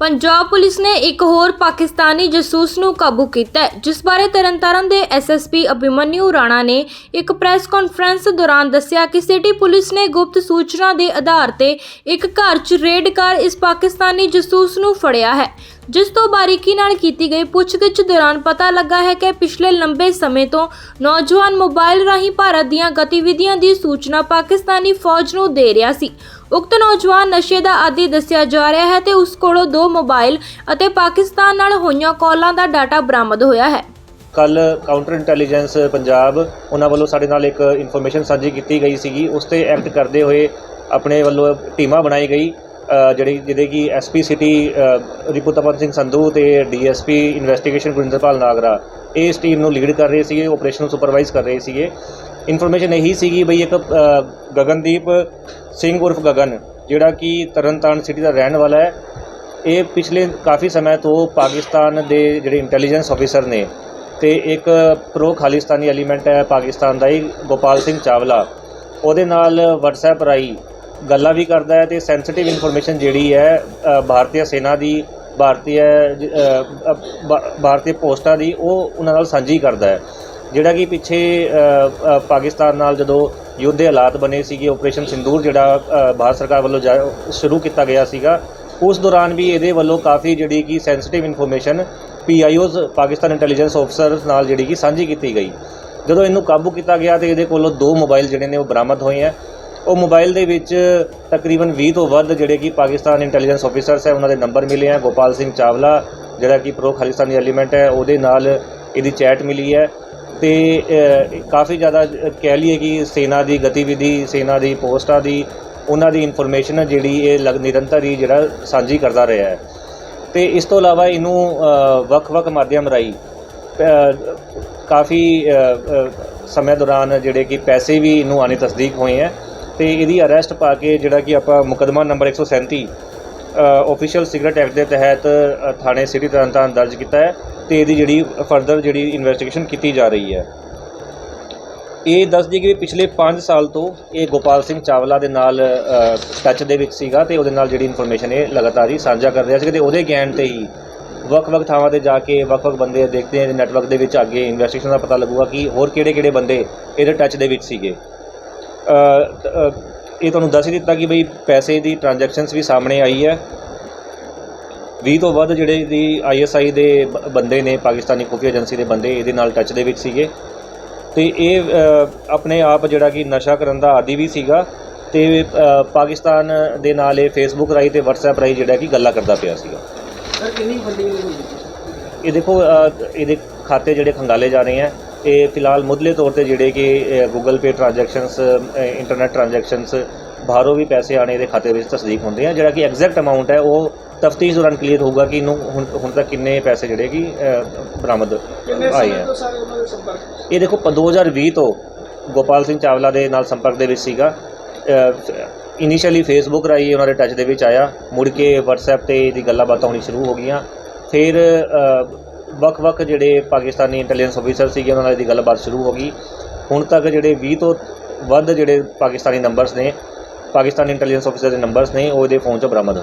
Punjab police ਨੇ ਇੱਕ ਹੋਰ ਪਾਕਿਸਤਾਨੀ ਜਸੂਸ ਨੂੰ ਕਾਬੂ ਕੀਤਾ ਹੈ, ਜਿਸ ਬਾਰੇ ਤਰਨਤਾਰਨ ਦੇ ਐਸਐਸਪੀ ਅਭਿਮਨਿਊ ਰਾਣਾ ਨੇ ਇੱਕ ਪ੍ਰੈਸ ਕਾਨਫਰੰਸ ਦੌਰਾਨ ਦੱਸਿਆ ਕਿ ਸਿਟੀ ਪੁਲਿਸ ਨੇ ਗੁਪਤ ਸੂਚਨਾ ਦੇ ਆਧਾਰ ਤੇ ਇੱਕ ਘਰ 'ਚ ਰੇਡ ਕਰ ਇਸ ਪਾਕਿਸਤਾਨੀ ਜਸੂਸ ਨੂੰ ਫੜਿਆ ਹੈ, ਜਿਸ ਤੋਂ ਬਾਰੀਕੀ ਨਾਲ ਕੀਤੀ ਗਈ ਪੁੱਛਗਿੱਛ ਦੌਰਾਨ ਪਤਾ ਲੱਗਾ ਹੈ ਕਿ ਪਿਛਲੇ ਲੰਬੇ ਸਮੇਂ ਤੋਂ ਨੌਜਵਾਨ ਮੋਬਾਈਲ ਰਾਹੀਂ ਭਾਰਤ ਦੀਆਂ ਗਤੀਵਿਧੀਆਂ ਦੀ ਸੂਚਨਾ ਪਾਕਿਸਤਾਨੀ ਫੌਜ ਨੂੰ ਦੇ ਰਿਹਾ ਸੀ। ਉਕਤ ਨੌਜਵਾਨ ਨਸ਼ੇ ਦਾ ਆਦੀ ਦੱਸਿਆ ਜਾ ਰਿਹਾ ਹੈ ਤੇ ਉਸ ਕੋਲੋਂ ਦੋ ਮੋਬਾਈਲ ਅਤੇ ਪਾਕਿਸਤਾਨ ਨਾਲ ਹੋਈਆਂ ਕਾਲਾਂ ਦਾ ਡਾਟਾ ਬਰਾਮਦ ਹੋਇਆ ਹੈ। ਕੱਲ ਕਾਊਂਟਰ ਇੰਟੈਲੀਜੈਂਸ ਪੰਜਾਬ ਉਹਨਾਂ ਵੱਲੋਂ ਸਾਡੇ ਨਾਲ ਇੱਕ ਇਨਫੋਰਮੇਸ਼ਨ ਸਾਂਝੀ ਕੀਤੀ ਗਈ ਸੀਗੀ। ਉਸ ਤੇ ਐਕਟ ਕਰਦੇ ਹੋਏ ਆਪਣੇ ਵੱਲੋਂ ਟੀਮਾਂ ਬਣਾਈ ਗਈ ਜਿਹੜੀ, ਜਿਹਦੇ ਕਿ ਐਸਪੀ ਸਿਟੀ ਰਿਪੁਤਪਨ ਸਿੰਘ ਸੰਧੂ ਤੇ ਡੀਐਸਪੀ ਇਨਵੈਸਟੀਗੇਸ਼ਨ ਗੁਰਿੰਦਰਪਾਲ ਨਾਗਰਾ, ਇਹ ਇਸ ਟੀਮ ਨੂੰ ਲੀਡ ਕਰ ਰਹੇ ਸੀਗੇ, ਆਪਰੇਸ਼ਨ ਸੁਪਰਵਾਈਜ਼ ਕਰ ਰਹੇ ਸੀਗੇ। ਇਨਫੋਰਮੇਸ਼ਨ ਇਹੀ ਸੀਗੀ ਬਈ ਇੱਕ ਗਗਨਦੀਪ ਸਿੰਘ ਉਰਫ ਗਗਨ, ਜਿਹੜਾ ਕਿ ਤਰਨਤਾਰਨ ਸਿਟੀ ਦਾ ਰਹਿਣ ਵਾਲਾ ਹੈ। ਇਹ ਪਿਛਲੇ ਕਾਫੀ ਸਮੇਂ ਤੋਂ ਪਾਕਿਸਤਾਨ ਦੇ ਜਿਹੜੇ ਇੰਟੈਲੀਜੈਂਸ ਆਫੀਸਰ ਨੇ ਤੇ ਇੱਕ ਪ੍ਰੋ ਖਾਲਿਸਤਾਨੀ ਐਲੀਮੈਂਟ ਹੈ ਪਾਕਿਸਤਾਨ ਦਾ ਹੀ, ਗੋਪਾਲ ਸਿੰਘ ਚਾਵਲਾ। ਉਹਦੇ ਨਾਲ WhatsApp ਰਾਹੀਂ ਗੱਲਾਂ ਵੀ ਕਰਦਾ ਹੈ ਤੇ ਸੈਂਸਿਟਿਵ ਇਨਫੋਰਮੇਸ਼ਨ ਜਿਹੜੀ ਹੈ ਭਾਰਤੀ ਸੈਨਾ ਦੀ ਭਾਰਤੀ ਭਾਰਤੀ ਪੋਸਟਾਂ ਦੀ, ਉਹ ਉਹਨਾਂ ਨਾਲ ਸਾਂਝੀ ਕਰਦਾ ਹੈ। ਜਿਹੜਾ ਕਿ ਪਿੱਛੇ ਪਾਕਿਸਤਾਨ ਨਾਲ ਜਦੋਂ ਯੁੱਧ ਦੇ ਹਾਲਾਤ ਬਣੇ ਸੀਗੇ ਆਪਰੇਸ਼ਨ ਸਿੰਦੂਰ ਜਿਹੜਾ ਭਾਰਤ ਸਰਕਾਰ ਵੱਲੋਂ ਜਾ- ਸ਼ੁਰੂ ਕੀਤਾ ਗਿਆ ਸੀਗਾ, ਉਸ ਦੌਰਾਨ ਵੀ ਇਹਦੇ ਵੱਲੋਂ ਕਾਫੀ ਜਿਹੜੀ ਕਿ sensitive information PIOs Pakistan intelligence officers ਨਾਲ ਜਿਹੜੀ ਕਿ ਸਾਂਝੀ ਕੀਤੀ ਗਈ। ਜਦੋਂ ਇਹਨੂੰ ਕਾਬੂ ਕੀਤਾ ਗਿਆ ਤੇ ਇਹਦੇ ਕੋਲੋਂ ਦੋ ਮੋਬਾਈਲ ਜਿਹੜੇ ਨੇ ਉਹ ਬਰਾਮਦ ਹੋਏ ਆ ਉਹ ਮੋਬਾਈਲ ਦੇ ਵਿੱਚ ਤਕਰੀਬਨ 20 ਤੋਂ ਵੱਧ ਜਿਹੜੇ ਕਿ ਪਾਕਿਸਤਾਨ ਇੰਟੈਲੀਜੈਂਸ ਆਫੀਸਰਸ ਹੈ, ਉਹਨਾਂ ਦੇ ਨੰਬਰ ਮਿਲੇ ਆ ਗੋਪਾਲ ਸਿੰਘ ਚਾਵਲਾ, ਜਿਹੜਾ ਕਿ ਪ੍ਰੋ ਖਾਲਿਸਤਾਨੀ ਐਲੀਮੈਂਟ ਹੈ, ਉਹਦੇ ਨਾਲ ਇਹਦੀ ਚੈਟ ਮਿਲੀ ਹੈ। ਤੇ ਕਾਫੀ ਜ਼ਿਆਦਾ ਕਹਿ ਲਈਏ ਕਿ ਸੈਨਾ ਦੀ ਗਤੀਵਿਧੀ ਸੈਨਾ ਦੀ ਪੋਸਟਾਂ ਦੀ ਉਹਨਾਂ ਦੀ ਇਨਫੋਰਮੇਸ਼ਨ ਜਿਹੜੀ ਇਹ ਲਗ ਨਿਰੰਤਰ ਹੀ ਜਿਹੜਾ ਸਾਂਝੀ ਕਰਦਾ ਰਿਹਾ ਹੈ। ਤੇ ਇਸ ਤੋਂ ਇਲਾਵਾ ਇਹਨੂੰ ਵੱਖ-ਵੱਖ ਮਾਧਿਅਮ ਰਾਹੀਂ ਕਾਫੀ ਅ, ਸਮੇਂ ਦੌਰਾਨ ਜਿਹੜੇ ਕਿ ਪੈਸੇ ਵੀ ਇਹਨੂੰ ਆਣੇ ਤਸਦੀਕ ਹੋਏ ਹੈ। ਤੇ ਇਹਦੀ ਅਰੈਸਟ ਪਾ ਕੇ ਜਿਹੜਾ ਕਿ ਆਪਾਂ ਮੁਕਦਮਾ ਨੰਬਰ 137 ਆਫੀਸ਼ੀਅਲ ਸਿਗਰਟ ਐਕਟ ਦੇ ਤਹਿਤ ਥਾਣੇ ਸਿਟੀ ਤਰਨਤਾਰਨ ਦਰਜ ਕੀਤਾ ਹੈ। ਤੇ ਇਹਦੀ ਜਿਹੜੀ ਫਰਦਰ ਜਿਹੜੀ ਇਨਵੈਸਟੀਗੇਸ਼ਨ ਕੀਤੀ ਜਾ ਰਹੀ ਹੈ। ਇਹ ਦੱਸਦੀ ਕਿ ਪਿਛਲੇ 5 ਸਾਲ ਤੋਂ ਇਹ ਗੋਪਾਲ ਸਿੰਘ ਚਾਵਲਾ ਦੇ ਨਾਲ ਟੱਚ ਦੇ ਵਿੱਚ ਸੀਗਾ ਤੇ ਉਹਦੇ ਨਾਲ ਜਿਹੜੀ ਇਨਫੋਰਮੇਸ਼ਨ ਇਹ ਲਗਾਤਾਰ ਹੀ ਸਾਂਝਾ ਕਰ ਰਿਹਾ ਸੀ ਤੇ ਉਹਦੇ ਗਿਆਨ ਤੇ ਹੀ ਵੱਖ-ਵੱਖ ਥਾਵਾਂ ਤੇ ਜਾ ਕੇ ਵੱਖ-ਵੱਖ ਬੰਦੇ ਦੇਖਦੇ ਆ ਨੈਟਵਰਕ ਦੇ ਵਿੱਚ ਅੱਗੇ ਇਨਵੈਸਟੀਗੇਸ਼ਨ ਦਾ ਪਤਾ ਲੱਗੂਗਾ ਕਿ ਹੋਰ ਕਿਹੜੇ-ਕਿਹੜੇ ਬੰਦੇ ਇਹਦੇ ਟੱਚ ਦੇ ਵਿੱਚ ਸੀਗੇ। ਇਹ ਤੁਹਾਨੂੰ ਦੱਸ ਹੀ ਦਿੱਤਾ ਕਿ ਬਈ ਪੈਸੇ ਦੀ ਟ੍ਰਾਂਜੈਕਸ਼ਨਸ ਵੀ ਸਾਹਮਣੇ ਆਈ ਹੈ। 20 ਤੋਂ ਵੱਧ ਜਿਹੜੇ ਦੀ ਆਈਐਸਆਈ ਦੇ ਬ- ਬੰਦੇ ਨੇ ਪਾਕਿਸਤਾਨੀ ਖੁਫੀਆ ਏਜੰਸੀ ਦੇ ਬੰਦੇ ਇਹਦੇ ਨਾਲ ਟੱਚ ਦੇ ਵਿੱਚ ਸੀਗੇ। ਤੇ ਇਹ ਅ, ਆਪਣੇ ਆਪ ਜਿਹੜਾ ਕਿ ਨਸ਼ਾ ਕਰਨ ਦਾ ਆਦੀ ਵੀ ਸੀਗਾ ਤੇ ਅ, ਪਾਕਿਸਤਾਨ ਦੇ ਨਾਲ ਇਹ ਫੇਸਬੁੱਕ ਰਾਹੀਂ ਤੇ WhatsApp ਰਾਹੀਂ ਜਿਹੜਾ ਕਿ ਗੱਲਾਂ ਕਰਦਾ ਪਿਆ ਸੀਗਾ। ਸਰ ਕਿੰਨੀ ਫੰਡਿੰਗ ਹੋਈ ਇਹ ਦੇਖੋ ਅ, ਇਹਦੇ ਖਾਤੇ ਜਿਹੜੇ ਖੰਗਾਲੇ ਜਾ ਰਹੇ ਆ ਇਹ ਫਿਲਹਾਲ ਮੁੱਢਲੇ ਤੌਰ ਤੇ ਜਿਹੜੇ ਕਿ Google Pay transactions internet transactions ਬਾਹਰੋਂ ਵੀ ਪੈਸੇ ਆਣੇ ਇਹਦੇ ਖਾਤੇ ਵਿੱਚ ਤਸਦੀਕ ਹੁੰਦੇ ਆ। ਜਿਹੜਾ ਕਿ ਐਗਜ਼ੈਕਟ ਅਮਾਉਂਟ ਹੈ ਉਹ ਤਫਤੀਸ਼ ਦੌਰਾਨ ਕਲੀਅਰ ਹੋਊਗਾ ਕਿ ਇਹਨੂੰ ਹੁਣ ਹੁਣ ਤੱਕ ਕਿੰਨੇ ਪੈਸੇ ਜਿਹੜੇ ਕਿ ਅ, ਬਰਾਮਦ ਆਏ ਆ। ਸਾਰੇ ਉਹਨਾਂ ਦੇ ਸੰਪਰਕ ਇਹ ਦੇਖੋ ਪ- 2020 ਤੋਂ ਗੋਪਾਲ ਸਿੰਘ ਚਾਵਲਾ ਦੇ ਨਾਲ ਸੰਪਰਕ ਦੇ ਵਿੱਚ ਸੀਗਾ। ਇਨੀਸ਼ੀਅਲੀ ਫੇਸਬੁੱਕ ਰਾਹੀਂ ਉਹਨਾਂ ਦੇ ਟੱਚ ਦੇ ਵਿੱਚ ਆਇਆ। ਮੁੜ ਕੇ WhatsApp ਤੇ ਇਹਦੀ ਗੱਲਾਂ ਬਾਤਾਂ ਹੋਣੀ ਸ਼ੁਰੂ ਹੋ ਗਈਆਂ। ਫਿਰ ਅ, ਵੱਖ-ਵੱਖ ਜਿਹੜੇ ਪਾਕਿਸਤਾਨੀ ਇੰਟੈਲੀਜੈਂਸ ਅਫੀਸਰ ਸੀਗੇ ਉਹਨਾਂ ਨਾਲ ਇਹਦੀ ਗੱਲਬਾਤ ਸ਼ੁਰੂ ਹੋ ਗਈ। ਹੁਣ ਤੱਕ ਜਿਹੜੇ 20 ਤੋਂ ਵੱਧ ਜਿਹੜੇ ਪਾਕਿਸਤਾਨੀ ਨੰਬਰਸ ਨੇ ਪਾਕਿਸਤਾਨੀ ਇੰਟੈਲੀਜੈਂਸ ਅਫੀਸਰ ਦੇ ਨੰਬਰਸ ਨੇ ਉਹ ਇਹਦੇ ਫੋਨ 'ਚੋਂ ਬਰਾਮਦ ਹੋਏ।